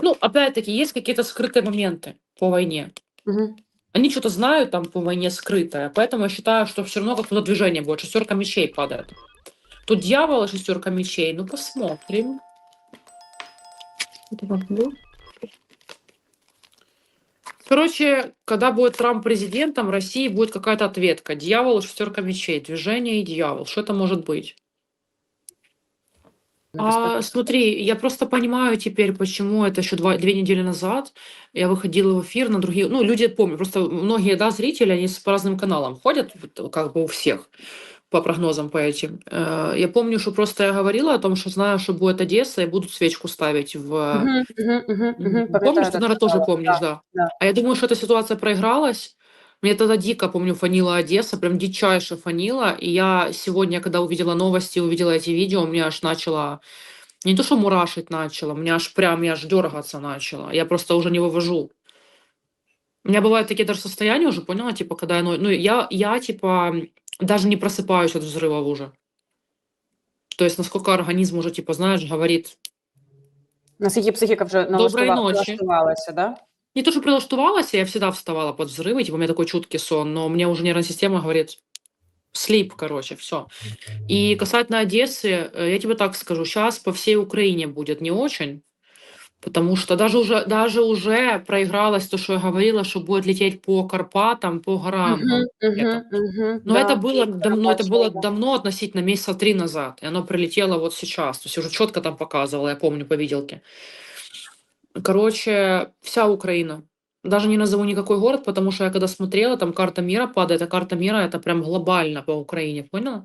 Ну, опять-таки, есть какие-то скрытые моменты по войне. Мгм. Они что-то знают там по войне скрытое, поэтому я считаю, что все равно какое-то движение будет. Шестерка мечей падает. Тут дьявол и шестерка мечей. Ну, посмотрим. Короче, когда будет Трамп президентом, в России будет какая-то ответка. Дьявол и шестерка мечей. Движение и дьявол. Что это может быть? А, смотри, я просто понимаю теперь, почему это еще два, две недели назад я выходила в эфир на другие... Ну, люди помнят, просто многие, да, зрители, они с- по разным каналам ходят, вот как бы у всех по прогнозам по этим. Э, Я помню, что просто я говорила о том, что знаю, что будет Одесса, и будут свечку ставить в... Мгм, мгм, мгм, мгм. М, Пам'ятаю, Помнишь, ты, так наверное, тоже сказала. помнишь, Да, да. да. А я думаю, что эта ситуация проигралась. Мне тогда дико, помню, фанила Одесса, прям дичайше фанила. И я сегодня, когда увидела новости, увидела эти видео, у меня аж начало... Не то, что мурашить начало, меня аж прям, я аж дергаться начала. Я просто уже не вывожу. У меня бывают такие даже состояния уже, поняла, типа, когда я... Ну, ну, я, я, типа, даже не просыпаюсь от взрывов уже. То есть, насколько организм уже, типа, знаешь, говорит, Наскільки психіка вже Доброї налаштува- ночі. налаштувалася, да? Не то, что прилаштувалась, я всегда вставала под взрывы, типа у меня такой чуткий сон, но мне уже нервная система говорит, слип, короче, все. И касательно Одессы, э, я тебе так скажу, сейчас по всей Украине будет не очень, потому что даже уже, даже уже проигралось то, что я говорила, что будет лететь по Карпатам, по горам. Это. мгм, Но да. это было давно, это было да. давно относительно месяца три назад, и оно прилетело вот сейчас. То есть уже четко там показывала, я помню по виделке. Короче, вся Украина. Даже не назову никакой город, потому что я когда смотрела, там карта мира падает, а карта мира это прям глобально по Украине, поняла?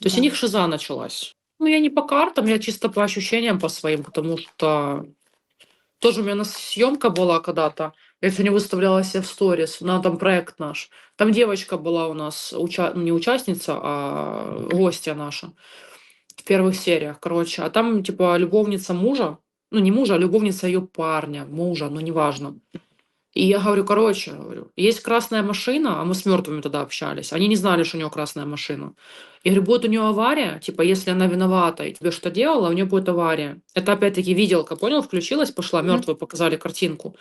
То есть у Да. них шиза началась. Ну, я не по картам, я чисто по ощущениям по своим, потому что тоже у меня на съемка была когда-то. Я сегодня выставляла себе в сторис, на там проект наш. Там девочка была у нас, уча- ну, не участница, а гостья наша в первых сериях, короче. А там, типа, любовница мужа, ну, не мужа, а любовница ее парня, мужа, ну, неважно. И я говорю, короче, говорю, есть красная машина, а мы с мертвыми тогда общались. Они не знали, что у нее красная машина. Я говорю, будет у нее авария, типа, если она виновата и тебе что делала, у нее будет авария. Это опять-таки виделка, понял? Включилась, пошла, Мгм. мертвые показали картинку.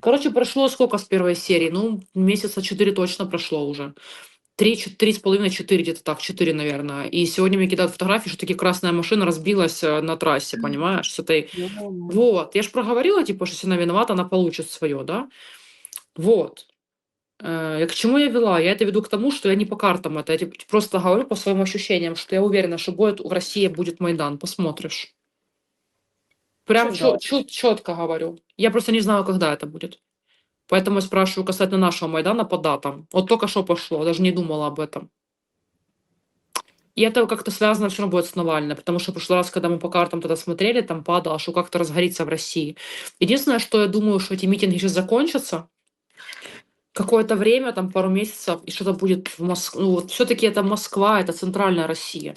Короче, прошло сколько с первой серии? Ну, месяца четыре точно прошло уже. Три, чет- три с половиной, четыре, где-то так, четыре, наверное. И сегодня мне кидают фотографии, что таки красная машина разбилась э, на трассе, понимаешь, с этой вот, я же проговорила, типа, что если она виновата, она получит свое, да? Вот. Э, к чему я вела? Я это веду к тому, что я не по картам это, я просто говорю по своим ощущениям, что я уверена, что будет в России будет Майдан, посмотришь. Прям Чудово. четко говорю. Я просто не знаю, когда это будет. Поэтому я спрашиваю касательно нашего Майдана по датам. Вот только что пошло, даже не думала об этом. И это как-то связано все равно будет с Навальным, потому что в прошлый раз, когда мы по картам тогда смотрели, там падало, что как-то разгорится в России. Единственное, что я думаю, что эти митинги сейчас закончатся, какое-то время, там пару месяцев, и что-то будет в Москве. Ну, вот все-таки это Москва, это центральная Россия.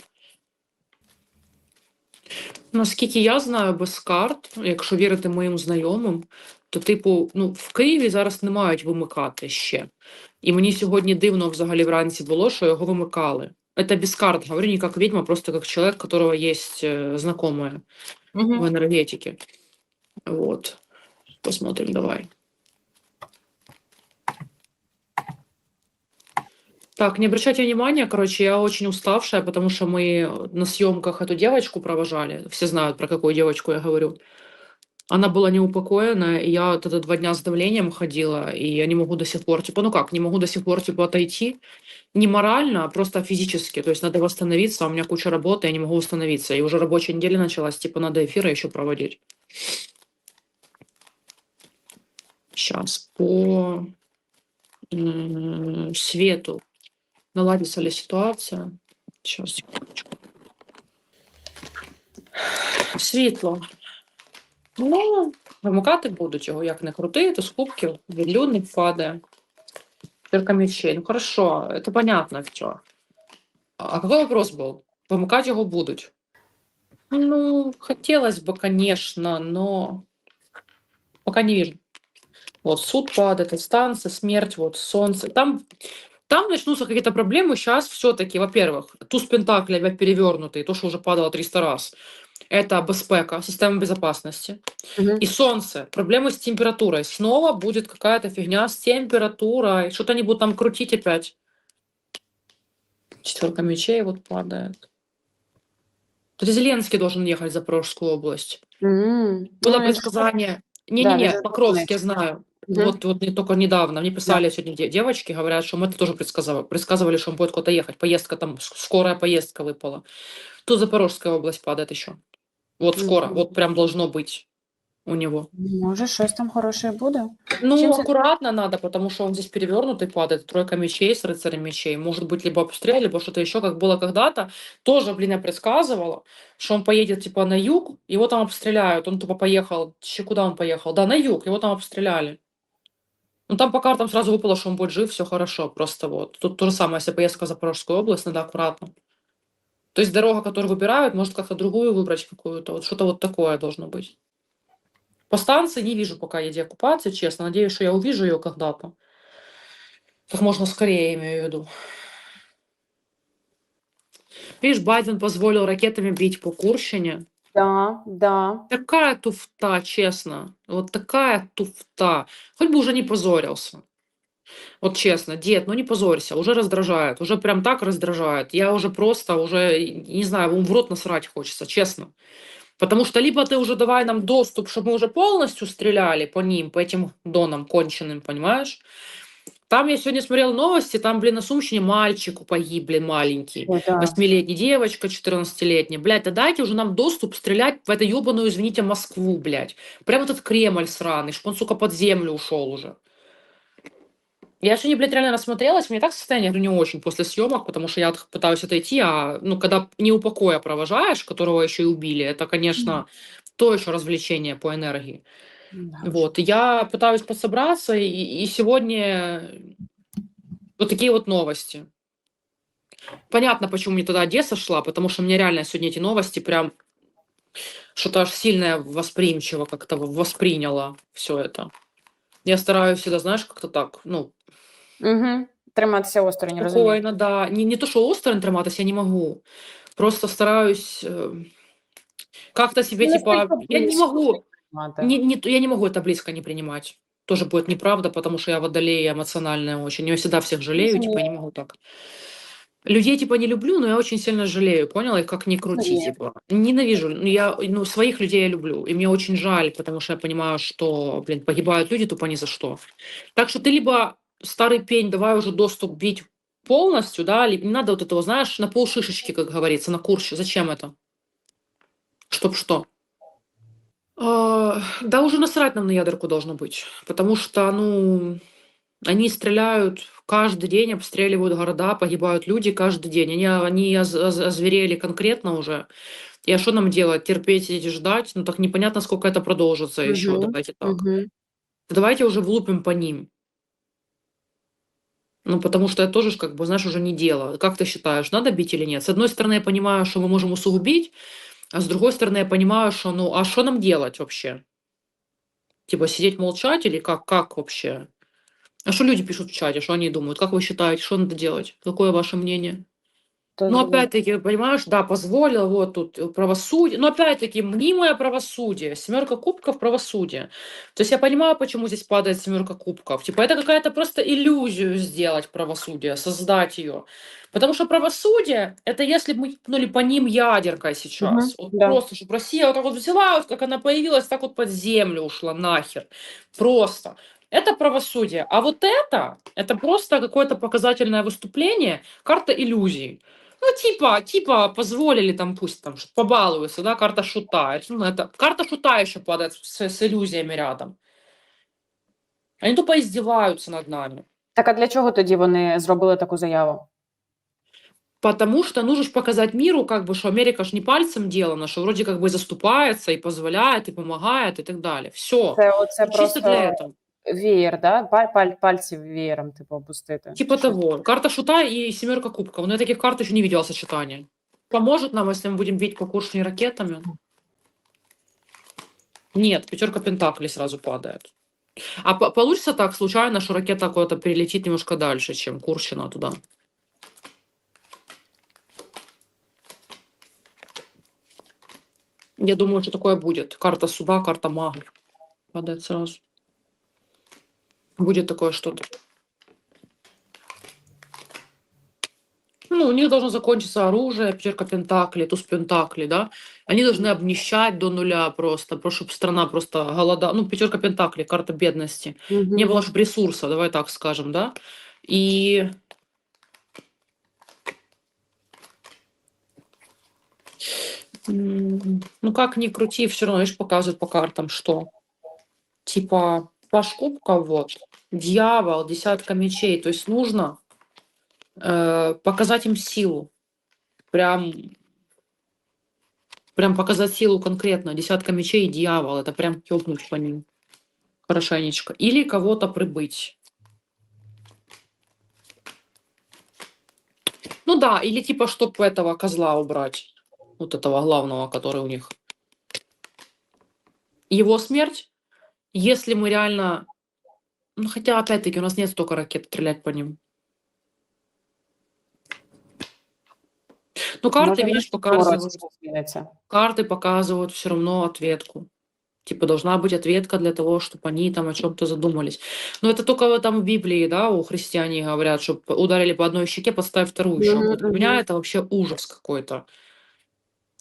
Наскільки я знаю без карт, якщо вірити моїм знайомим, то, типу, ну, в Києві зараз не мають вимикати ще. І мені сьогодні дивно взагалі вранці було, що його вимикали. Это без карт, говорю не как ведьма, просто как человек, у которого есть э, знакомые в Мгм. энергетике. Вот. Посмотрим, давай. Так, не обращайте внимания, короче, я очень уставшая, потому что мы на съемках эту девочку провожали. Все знают, про какую девочку я говорю. Она была неупокоена, и я вот это два дня с давлением ходила, и я не могу до сих пор, типа, ну как, не могу до сих пор, типа, отойти. Не морально, а просто физически. То есть надо восстановиться, а у меня куча работы, я не могу восстановиться. И уже рабочая неделя началась, типа, надо эфиры еще проводить. Сейчас по свету наладится ли ситуация. Сейчас, секундочку. Світло. Ну, вимикати будуть його, як не крути, то з кубків відлюдник падає. Тирка мечей. Ну хорошо, это понятно все. А какой вопрос был? Вымыкать его будут? Ну, хотелось бы, конечно, но пока не вижу. Вот суд падает, инстанция, смерть, вот солнце. Там, там начнутся какие-то проблемы. Сейчас все-таки, во-первых, туз Пентакля опять перевернутый, то, что уже падало 300 раз. Это безпека, система безопасности. Мгм. И солнце. Проблемы с температурой. Снова будет какая-то фигня с температурой. Что-то они будут там крутить опять. Четверка мечей вот падает. Тут Зеленский должен ехать в Запорожскую область. М. Было Ну, предсказание. Да, Не-не-не, вижу, Покровск, я знаю. Мгм. Вот, вот не только недавно. Мне писали сегодня де- девочки, говорят, что мы это тоже предсказывали, предсказывали, что он будет куда-то ехать. Поездка там, скорая поездка выпала. Тут Запорожская область падает еще. Вот скоро, Мгм. вот прям должно быть у него. Може, щось там хороше буде. Ну, Чем це- аккуратно надо, потому что он здесь перевернутый падает. Тройка мечей с рыцарем мечей. Может быть, либо обстрел, либо что-то еще, как было когда-то. Тоже, блин, я предсказывала, что он поедет, типа, на юг, его там обстреляют. Он тупо поехал. Куда он поехал? Да, на юг, его там обстреляли. Ну, там по картам сразу выпало, что он будет жив, все хорошо. Просто вот. Тут то же самое, если поездка в Запорожскую область, надо аккуратно. То есть дорога, которую выбирают, может как-то другую выбрать какую-то. Вот что-то вот такое должно быть. По станции не вижу пока еде оккупации, честно. Надеюсь, что я увижу ее когда-то. Как можно скорее, имею в виду. Видишь, Байден позволил ракетами бить по Курщине. Да, да. Такая туфта, честно. Вот такая туфта. Хоть бы уже не позорился. Вот честно, дед, ну не позорься, уже раздражает, уже прям так раздражает. Я уже просто, уже, не знаю, в рот насрать хочется, честно. Потому что либо ты уже давай нам доступ, чтобы мы уже полностью стреляли по ним, по этим донам конченым, понимаешь? Там я сегодня смотрела новости, там, блин, на Сумщине мальчик погиб, блин, маленький. Ой, да. Девочка, 14-летняя. Блядь, да дайте уже нам доступ стрелять в эту ебаную, извините, Москву, блядь. Прям этот Кремль сраный, чтоб он, сука, под землю ушел уже. Я сегодня, блядь, реально рассмотрелась, мне так состояние говорю, не очень после съемок, потому что я пытаюсь отойти, а, ну, когда не у покоя провожаешь, которого еще и убили, это, конечно, то еще развлечение по энергии. Да. Вот, я пытаюсь подсобраться, и, и сегодня вот такие вот новости. Понятно, почему мне тогда Одесса шла, потому что мне реально сегодня эти новости прям что-то аж сильное восприимчиво как-то восприняла все это. Я стараюсь всегда, знаешь, как-то так, ну, Угу. Триматися осторонь, розумію. спокойно, да. Не, не то, что осторонь триматися, я не могу. Просто стараюсь э, как-то себе, Ну, типа, я не могу, Не, не, я не могу это близко не принимать. Тоже будет неправда, потому что я водолея эмоциональная очень. Я всегда всех жалею, типа, я не могу так. Людей, типа, не люблю, но я очень сильно жалею, поняла? И как ни крути, Нет. типа. Ненавижу. Ну, Я, ну, своих людей я люблю. И мне очень жаль, потому что я понимаю, что, блин, погибают люди тупо ни за что. Так что ты либо старый пень, давай уже доступ бить полностью, да, либо не надо вот этого, знаешь, на полшишечки, как говорится, на курсе. Зачем это? Чтоб что? А, Да уже насрать нам на ядерку должно быть, потому что, ну, они стреляют каждый день, обстреливают города, погибают люди каждый день. Они, они оз- оз- озверели конкретно уже. И а что нам делать? Терпеть, и ждать? Ну, так непонятно, сколько это продолжится еще. Мгм, Давайте так. Мгм. Давайте уже влупим по ним. Ну, потому что это тоже, ж как бы, знаешь, уже не дело. Как ты считаешь, надо бить или нет? С одной стороны, я понимаю, что мы можем усугубить, а с другой стороны, я понимаю, что, ну, а что нам делать вообще? Типа сидеть молчать или как, как вообще? А что люди пишут в чате, что они думают? Как вы считаете, что надо делать? Какое ваше мнение? То Ну, зрозуміло. опять-таки, понимаешь, да, позволил, вот тут э, правосудие. Но опять-таки, мнимое правосудие, семерка кубков правосудия. То есть я понимаю, почему здесь падает семерка кубков. Типа, это какая-то просто иллюзию сделать правосудие, создать ее. Потому что правосудие, это если бы мы пнули по ним ядеркой сейчас. Мгм, вот да. Просто, чтобы Россия вот так вот взяла, вот как она появилась, так вот под землю ушла нахер. Просто. Это правосудие. А вот это, это просто какое-то показательное выступление, карта иллюзий. Ну, типа, типа, позволили там, пусть там, побалуются, да, карта шута. Это, Ну, это, карта шута еще падает с, с иллюзиями рядом. Они тупо издеваются над нами. Так а для чого тоді вони зробили таку заяву? Потому что нужно ж показать миру, как бы, что Америка ж не пальцем делана, что вроде как бы заступается и позволяет, и помогает, и так далее. Все. Це оце Чисто просто для этого веєр, да? Паль, паль, пальці веєром, типу, опустити. Типа Чи що? того. Карта шута и семерка кубков. Но я таких карт еще не видела сочетания. Поможет нам, если мы будем бить по куршне ракетами? Нет, пятерка пентаклей сразу падает. А по- получится так случайно, что ракета куда-то перелетит немножко дальше, чем Курщина туда? Я думаю, что такое будет. Карта суда, карта мага. Падает сразу. Будет такое что-то. Ну, у них должно закончиться оружие, пятерка пентаклей, туз пентаклей, да. Они должны обнищать до нуля просто, чтобы страна просто голода. Ну, пятерка пентаклей, карта бедности. Не было чтобы ресурса, давай так скажем, да. И Ну, как ни крути, все равно, видишь, показывают по картам, что типа ваш кубка, вот, дьявол, десятка мечей, то есть нужно э, показать им силу, прям, прям показать силу конкретно, десятка мечей и дьявол, это прям ёбнуть по ним хорошенечко, или кого-то прибыть. Ну да, или типа, чтоб этого козла убрать, вот этого главного, который у них. Его смерть, если мы реально... Ну, хотя, опять-таки, у нас нет столько ракет стрелять по ним. Ну, карты, Може, видишь, показывают, карты показывают все равно ответку. Типа должна быть ответка для того, чтобы они там о чем-то задумались. Но это только там в Библии, да, у христиане говорят, чтобы ударили по одной щеке, подставь вторую щеку. Вот У меня это вообще ужас какой-то.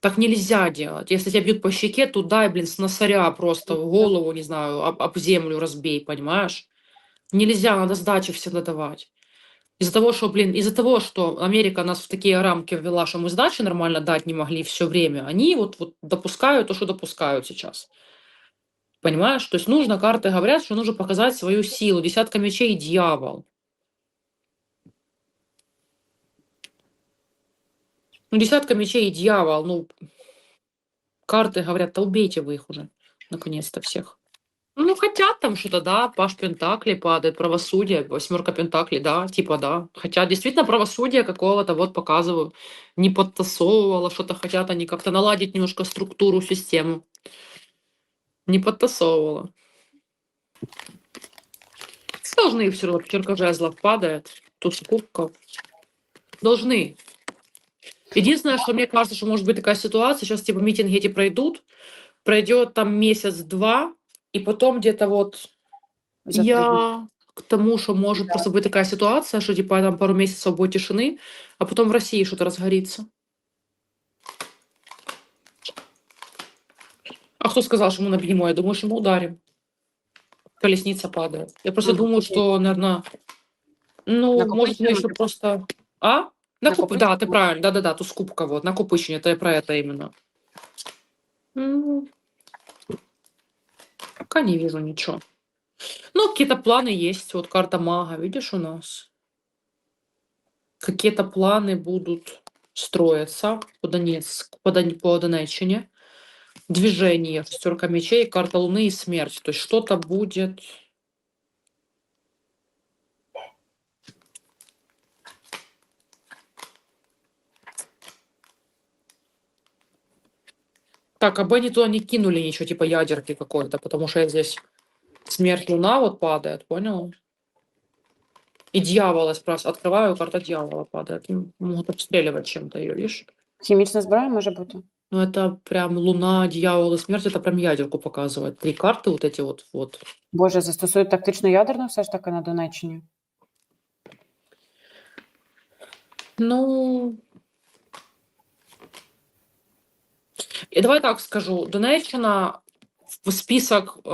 Так нельзя делать. Если тебя бьют по щеке, то дай, блин, с носаря просто в голову, не знаю, об, об землю разбей, понимаешь? Нельзя, надо сдачи всегда давать. Из-за того, что, блин, из-за того, что Америка нас в такие рамки ввела, что мы сдачи нормально дать не могли все время, они вот, вот допускают то, что допускают сейчас. Понимаешь? То есть нужно, карты говорят, что нужно показать свою силу. Десятка мечей дьявол. Ну, десятка мечей дьявол, ну, карты говорят, да убейте вы их уже, наконец-то всех. Ну, хотят там что-то, да, паш пентаклей падает, правосудие, восьмерка пентаклей, да, типа, да. Хотят действительно правосудие какого-то, вот показываю, не подтасовывала, что-то хотят они как-то наладить немножко структуру, систему. Не подтасовывала. Должны все равно, пятерка жезлов падает, туз кубков. Должны. Единственное, что мне кажется, что может быть такая ситуация, сейчас типа митинги эти пройдут, пройдет там месяц-два, и потом где-то вот я к тому, что может Да. просто быть такая ситуация, что типа там пару месяцев будет тишины, а потом в России что-то разгорится. А кто сказал, что мы набьем? Я думаю, что мы ударим. Колесница падает. Я просто Мгм. думаю, что, наверное, ну, может, мы еще просто... А? На куп... Да, ты правильно, да-да-да, тут скупка вот, накопичение, это я про это именно. Ну, Пока не вижу ничего. Ну, какие-то планы есть. Вот карта мага, видишь, у нас. Какие-то планы будут строиться по Донецк, по, Дон- по Донеччине. Движение, шестерка мечей, карта Луны и смерть. То есть что-то будет... Так, а бы они туда не кинули ничего, типа ядерки какой-то, потому что я здесь смерть Луна вот падает, понял? И дьявола спрашиваю. Открываю, карта дьявола падает. М, Могут обстреливать чем-то ее, видишь? Хімічна зброя може бути? Ну, это прям Луна, дьявол и смерть, это прям ядерку показывает. Три карты вот эти вот, вот. Боже, застосують тактичну ядерну все ж таки на Донеччині. Ну... И давай так скажу. Донеччина в список, э,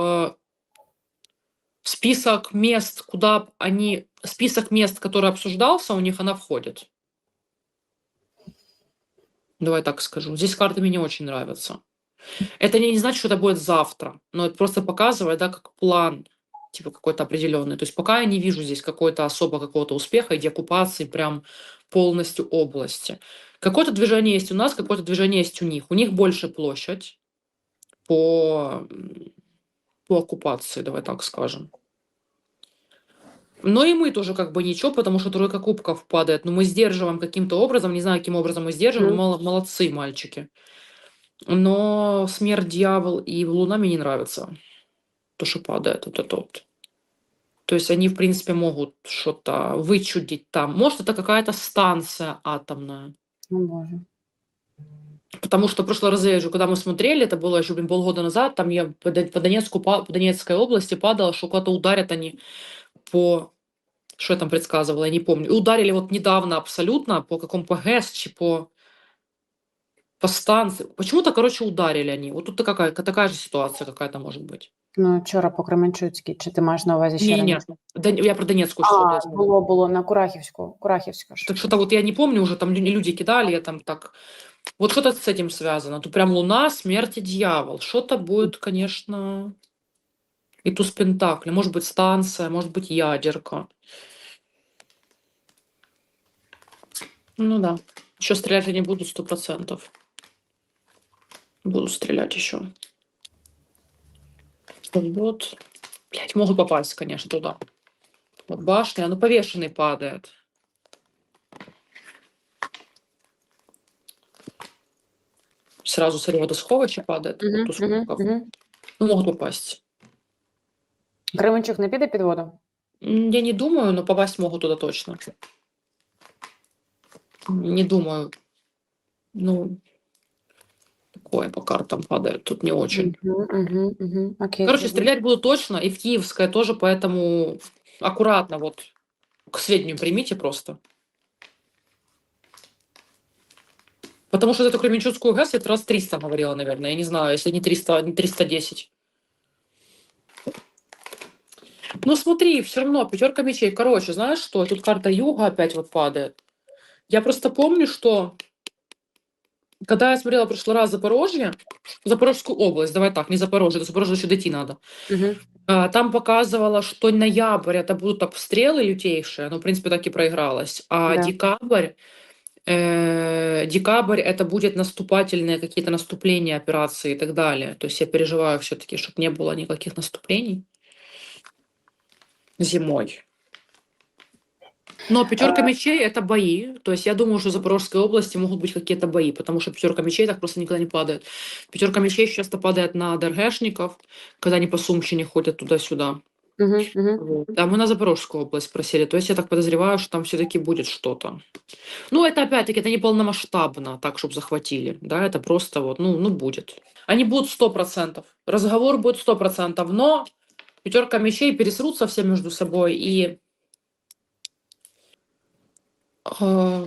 в список мест, куда они... Список мест, который обсуждался, у них она входит. Давай так скажу. Здесь карты мне не очень нравятся. Это не, не значит, что это будет завтра, но это просто показывает, да, как план, типа какой-то определенный. То есть пока я не вижу здесь какой-то особо какого-то успеха и деоккупации прям полностью области. Какое-то движение есть у нас, какое-то движение есть у них. У них больше площадь по, по оккупации, давай так скажем. Но и мы тоже как бы ничего, потому что тройка кубков падает. Но мы сдерживаем каким-то образом, не знаю, каким образом мы сдерживаем, но Мгм. мол- молодцы мальчики. Но смерть, дьявол и луна мне не нравится. То, что падает, вот это вот. То есть они, в принципе, могут что-то вычудить там. Может, это какая-то станция атомная. О Боже. Потому что в прошлый раз, я же, когда мы смотрели, это было еще блин, полгода назад, там я по, Дон- по Донецку, по Донецкой области падала, что куда-то ударят они по... Что я там предсказывала, я не помню. И ударили вот недавно абсолютно, по какому по ГЭС, чи по, по станции. Почему-то, короче, ударили они. Вот тут такая, такая же ситуация какая-то может быть. Ну, вчора по Кременчуцькій, чи ти маєш на увазі ще Не, не, раніше? Дон- я про Донецкую что А, область. говорю. було, було на Курахівську. Курахівська ж. Так что-то вот я не помню уже, там лю- люди кидали, я там так... Вот что-то с этим связано. Тут прям луна, смерть и дьявол. Что-то будет, конечно... И туз Пентакли. Может быть, станция, может быть, ядерка. Ну да. Еще стрелять я не буду сто процентов. Буду стрелять еще. Вот. Блять, могут попасть, конечно, туда. Вот башня, ну повешенный падает. Сразу с водосховища падает. Мгм, вот кубков. мгм. Ну, могут попасть. Кременчук не піде під воду? Я не думаю, но попасть могут туда точно. Не думаю. Ну, такое по картам падает, тут не очень. Угу, угу, угу. Окей. Короче, стрелять буду точно, и в Киевское тоже, поэтому аккуратно вот к сведению примите просто. Потому что за эту Кременчугскую ГЭС я раз 300 говорила, наверное, я не знаю, если не 300, не 310. Ну смотри, все равно, пятерка мечей. Короче, знаешь что, тут карта юга опять вот падает. Я просто помню, что когда я смотрела в прошлый раз Запорожье, Запорожскую область, давай так, не Запорожье, до Запорожья еще дойти надо. А, Там показывало, что ноябрь это будут обстрелы лютейшие, ну, в принципе, так и проигралось. А Да. декабрь, э, декабрь это будет наступательные какие-то наступления, операции и так далее. То есть я переживаю все-таки, чтобы не было никаких наступлений зимой. Но пятерка А. мечей это бои. То есть я думаю, что в Запорожской области могут быть какие-то бои, потому что пятерка мечей так просто никогда не падает. Пятерка мечей часто падает на ДРГшников, когда они по Сумщине ходят туда-сюда. Мгм, мгм. Вот. А мы на Запорожскую область просили. То есть я так подозреваю, что там все-таки будет что-то. Ну, это опять-таки, это не полномасштабно, так, чтобы захватили. Да, это просто вот, ну, ну будет. Они будут 100%. Разговор будет 100%. Но пятерка мечей пересрутся все между собой. И э,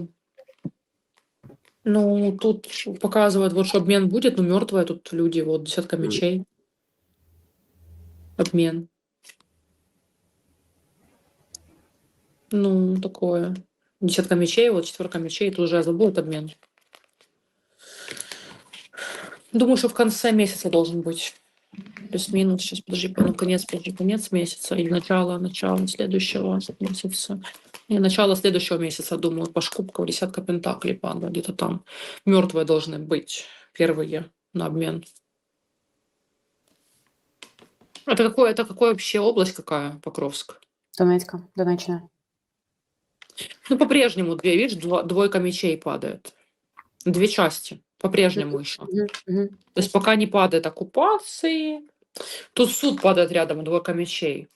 ну, тут показывают, вот, что обмен будет, но мертвые тут люди, вот, десятка мечей. Обмен. Ну, такое. Десятка мечей, вот четверка мечей, тут уже будет обмен. Думаю, что в конце месяца должен быть. Плюс-минус. Сейчас, подожди, ну, конец, подожди, конец месяца или начало, начало следующего месяца. И начало следующего месяца, думаю, по шкубкам десятка пентаклей падает, где-то там. Мертвые должны быть первые на обмен. Это какое, это какое вообще область какая, Покровск? Донецька, Донеччина. Ну, по-прежнему две, видишь, два- двойка мечей падает. Две части, по-прежнему еще. То есть пока не падает оккупации, тут суд падает рядом, двойка мечей.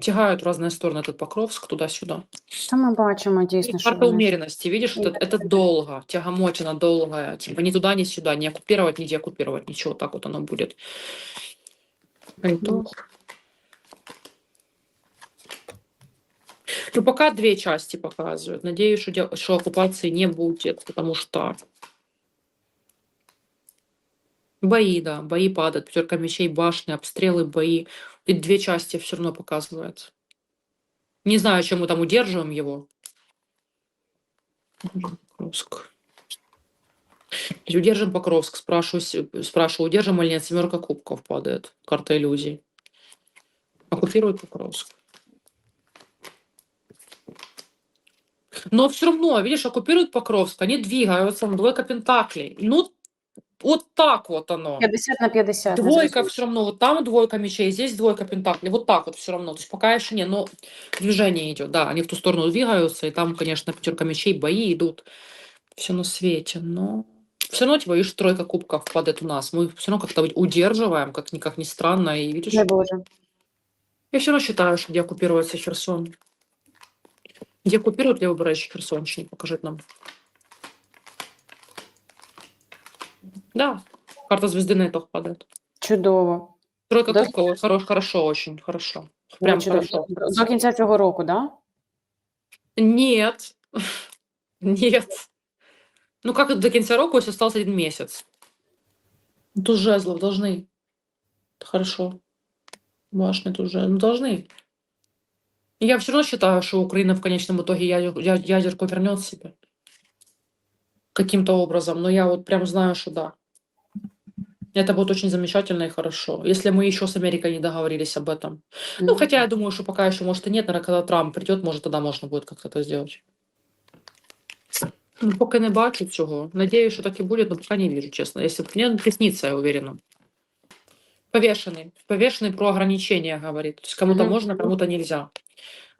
Тягают в разные стороны этот Покровск, туда-сюда. Та ми бачимо дійсно, що карта вони... умеренности, видишь, это, это долго, тягомотина долгая. Типа ни туда, ни сюда, не оккупировать, не деоккупировать, ничего, так вот оно будет. Поэтому... Ну, пока две части показывают. Надеюсь, что, что оккупации не будет, потому что бои, да, бои падают, пятерка мечей, башни, обстрелы, бои. И две части все равно показывает. Не знаю, чем мы там удерживаем его. Покровск. Удержим Покровск. Спрашиваю, спрашиваю, удержим или нет. Семерка кубков падает. Карта иллюзий. Оккупирует Покровск. Но все равно, видишь, оккупируют Покровск, они двигаются, двойка пентаклей. Ну, вот так вот оно. 50 на 50. не Двойка все равно, вот там двойка мечей, здесь двойка пентаклей, вот так вот все равно. То есть пока еще не, но движение идет, да, они в ту сторону двигаются, и там, конечно, пятерка мечей, бои идут, все на свете, но все равно, типа, видишь, тройка кубков падает у нас, мы все равно как-то удерживаем, как никак ни странно, и видишь, Дай Боже. я все равно считаю, что где оккупируется Херсон. Где оккупируют левобережье Херсонщины, покажет нам. Да, карта звезды на итог падает. Чудово. Тройка Да. кубков, хорош, хорошо, очень хорошо. Прям Ну, чудово. хорошо. До кінця цього року, да? Нет. Нет. Ну как это до конца року, если остался один месяц? Тут жезлов должны. Это хорошо. Башни тут же. Ну, должны. Я все равно считаю, что Украина в конечном итоге ядер- я- ядерку вернет себе. Каким-то образом. Но я вот прям знаю, что да. Это будет очень замечательно и хорошо. Если мы еще с Америкой не договорились об этом. Ну, Мгм. хотя я думаю, что пока еще, может, и нет, наверное, когда Трамп придет, может, тогда можно будет как-то это сделать. Ну, поки не бачу цього. Надеюсь, що так і буде, но пока не вижу, честно. Если мне приснится, я уверена. Повешенный. Повешенный про ограничения говорит. То есть кому-то Мгм. можно, кому-то нельзя.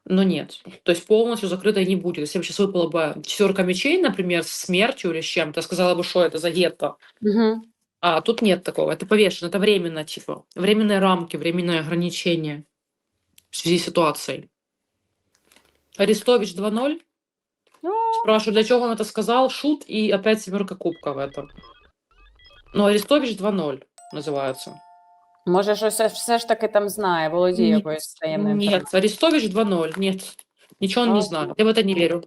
Но нет. То есть полностью закрытой не будет. Если бы сейчас выпала бы четверка мечей, например, с смертью или с чем-то, сказала бы, что это за гетто. Мгм. А тут нет такого. Это повешено, это временно, типа. Временные рамки, временные ограничения в связи с ситуацией. Арестович 2-0. Ну, Спрашиваю, для чего он это сказал? Шут и опять семерка кубка в этом. Ну, Арестович 2-0 называется. Може, щось все- все ж таки там знає, володіє Ні. якоюсь таємною Нет, інформацією. Арестович 2-0. Нет. Ничего он не А. знает. Я в это не верю.